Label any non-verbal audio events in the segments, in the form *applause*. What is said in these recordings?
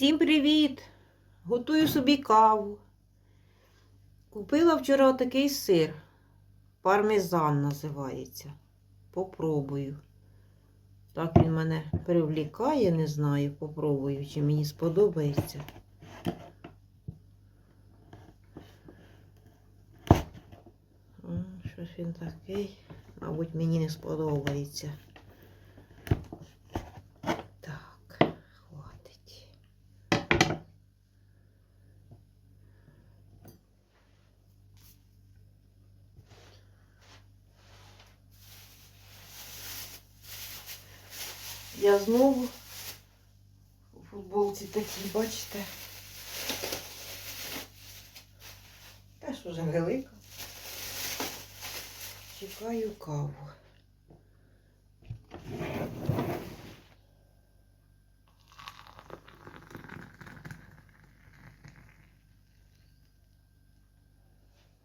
Всім привіт! Готую собі каву. Купила вчора такий сир. Пармезан називається. Попробую. Так він мене привлікає, не знаю, попробую, чи мені сподобається. Щось він такий, мабуть, мені не сподобається. Так, хватить. Я знову у футболці такій, бачите. Теж уже велика. Чекаю каву.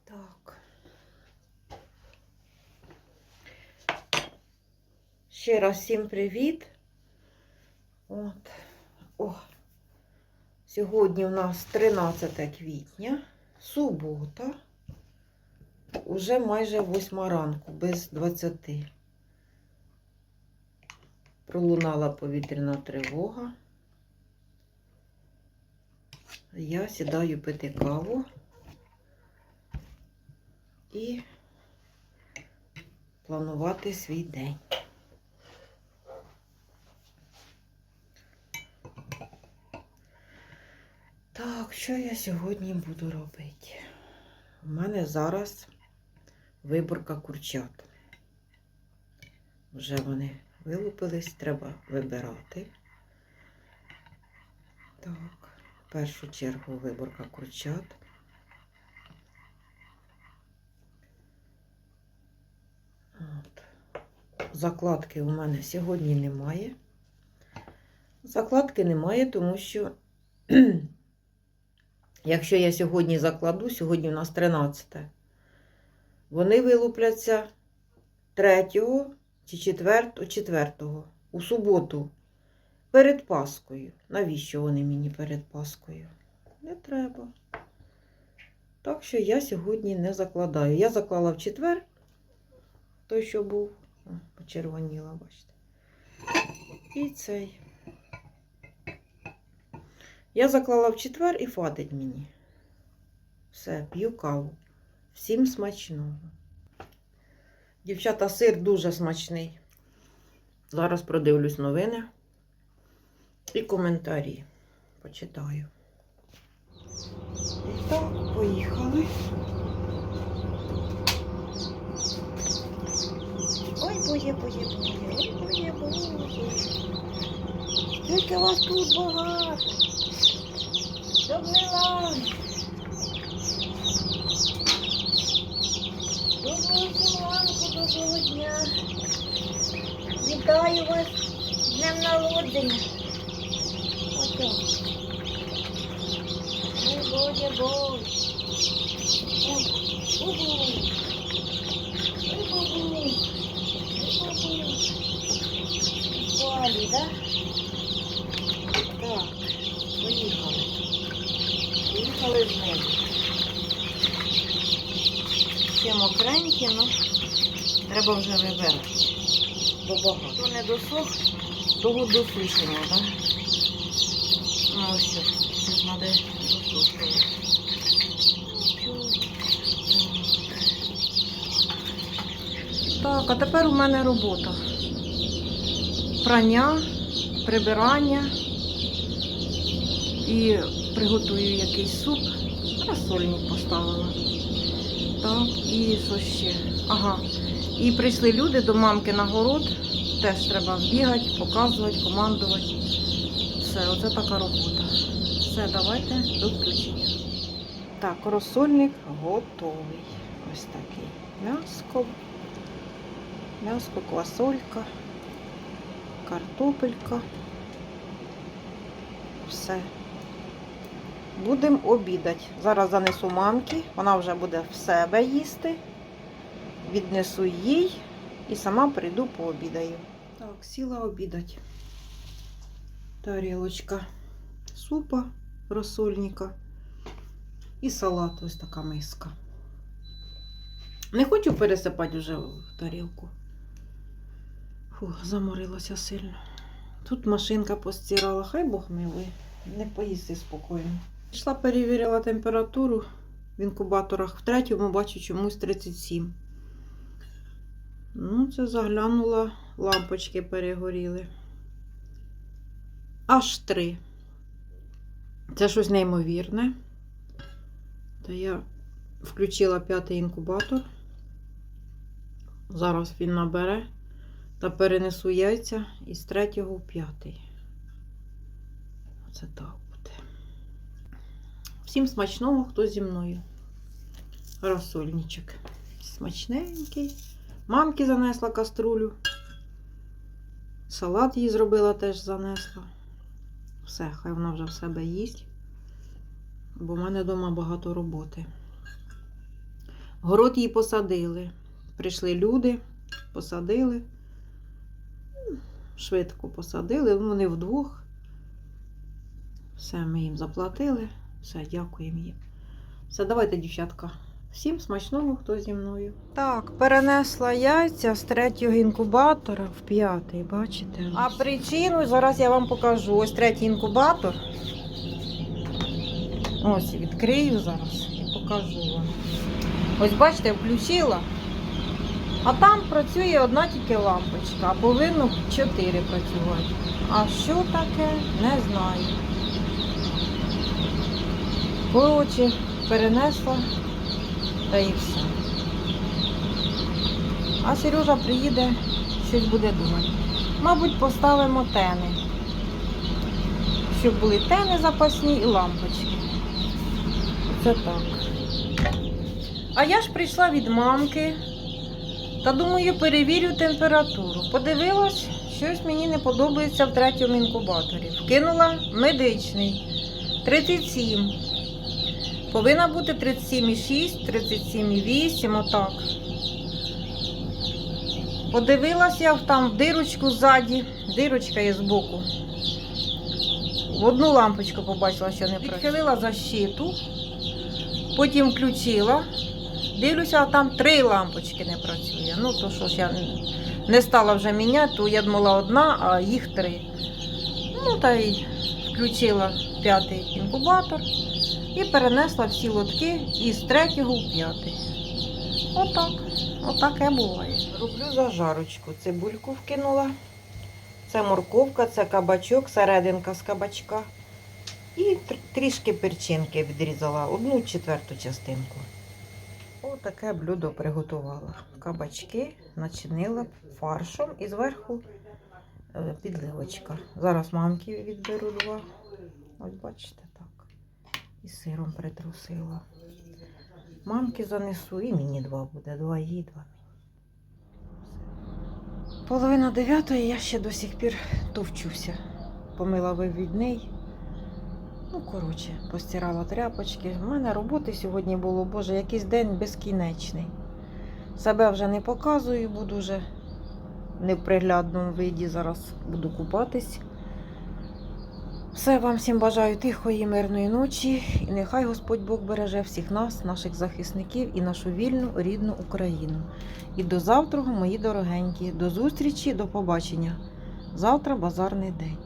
Так. Ще раз всім привіт. От. О. Сьогодні у нас 13 квітня, субота. Уже майже 8 ранку, без 20. Пролунала повітряна тривога. Я сідаю пити каву і планувати свій день. Так, що я сьогодні буду робити? У мене зараз виборка курчат. Вже вони вилупились, треба вибирати. Так, в першу чергу виборка курчат. От. Закладки у мене сьогодні немає. Закладки немає, тому що *clears throat* *clears throat* якщо я сьогодні закладу, сьогодні у нас 13, вони вилупляться 3 чи 4, 4 у суботу перед Паскою. Навіщо вони мені перед Паскою? Не треба. Так що я сьогодні не закладаю. Я заклала в четвер, той, що був, почервоніла, бачите. І цей. Я заклала в четвер і хватить мені. Все, п'ю каву. Всім смачного. Дівчата, сир дуже смачний. Зараз продивлюсь новини і коментарі. Почитаю. І так, поїхали. Ой, боє, боє, боє, ой, боє, боє. Скільки вас тут багато. Добрий ранок. Доброго всім ранку, доброго дня. Вітаю вас з днем народження. Бой. Ой, бубу. Ой, бубу. Ой, бубу. Валі, да? Так, поїхали. З. Ще мокренькі, ну треба вже вибирати. Бо багато. Хто не досох, того досушимо, так? Ну ось, це ж треба досушувати. Так, а тепер у мене робота. Прання, прибирання і приготую якийсь суп. Розсольник поставила. Так, і що ще? Ага. І прийшли люди до мамки на город. Теж треба бігати, показувати, командувати. Все, оце така робота. Все, давайте до включення. Так, розсольник готовий. Ось такий. М'яско. М'яско, квасолька, картопелька. Все. Будемо обідати. Зараз занесу мамки, вона вже буде в себе їсти. Віднесу їй і сама прийду пообідаю. Так, сіла обідати. Тарілочка супа розсольника і салат ось така миска. Не хочу пересипати вже в тарілку. Фух, заморилася сильно. Тут машинка постирала, хай Бог милує, не поїсти спокійно. Пішла, перевірила температуру в інкубаторах. В третьому бачу чомусь 37. Ну, це заглянула, лампочки перегоріли. Аж три. Це щось неймовірне. То я включила п'ятий інкубатор. Зараз він набере та перенесу яйця із третього в п'ятий. Оце так. Всім смачного, хто зі мною. Розсольничок. Смачненький. Мамки занесла каструлю. Салат їй зробила теж занесла. Все, хай вона вже в себе їсть. Бо в мене вдома багато роботи. Город їй посадили. Прийшли люди, посадили. Швидко посадили, вони вдвох. Все, ми їм заплатили. Все, дякуємо їм. Все, давайте, дівчатка. Всім смачного, хто зі мною. Так, перенесла яйця з третього інкубатора в п'ятий, бачите? А причину зараз я вам покажу. Ось третій інкубатор. Ось відкрию зараз і покажу вам. Ось бачите, включила. А там працює одна тільки лампочка, а повинно чотири працювати. А що таке, не знаю. Коротше, перенесла та і все. А Сережа приїде, щось буде думати. Мабуть, поставимо тени. Щоб були тени запасні і лампочки. Це так. А я ж прийшла від мамки. Та думаю, перевірю температуру. Подивилась, щось мені не подобається в третьому інкубаторі. Вкинула медичний 37. Повинна бути 37,6, 37,8, отак. Подивилась я там в дирочку ззаді, дирочка є збоку. В одну лампочку побачила, що не працює. Відхилила защиту, потім включила. Дивлюся, а там три лампочки не працює. Ну, то що ж я не стала вже міняти, то я думала одна, а їх три. Ну, та й включила п'ятий інкубатор і перенесла всі лотки із третього в п'ятий. Отак. Отаке буває. Роблю зажарочку. Цибульку вкинула. Це морковка, це кабачок, серединка з кабачка. І трішки перчинки відрізала, одну четверту частинку. Отаке блюдо приготувала. Кабачки начинила фаршом і зверху е, підливочка. Зараз мамки відберу два. Ось бачите. І сиром притрусила. Мамки занесу і мені два буде. Два їй, два мені. Половина дев'ятої я ще до сих пір товчуся. Помила вивідний. Ну, коротше, постирала тряпочки. У мене роботи сьогодні було, боже, якийсь день безкінечний. Себе вже не показую, буду вже не в приглядному виді. Зараз буду купатись. Все вам всім бажаю тихої, мирної ночі. І нехай Господь Бог береже всіх нас, наших захисників і нашу вільну рідну Україну. І до завтра, мої дорогенькі. До зустрічі, до побачення. Завтра базарний день.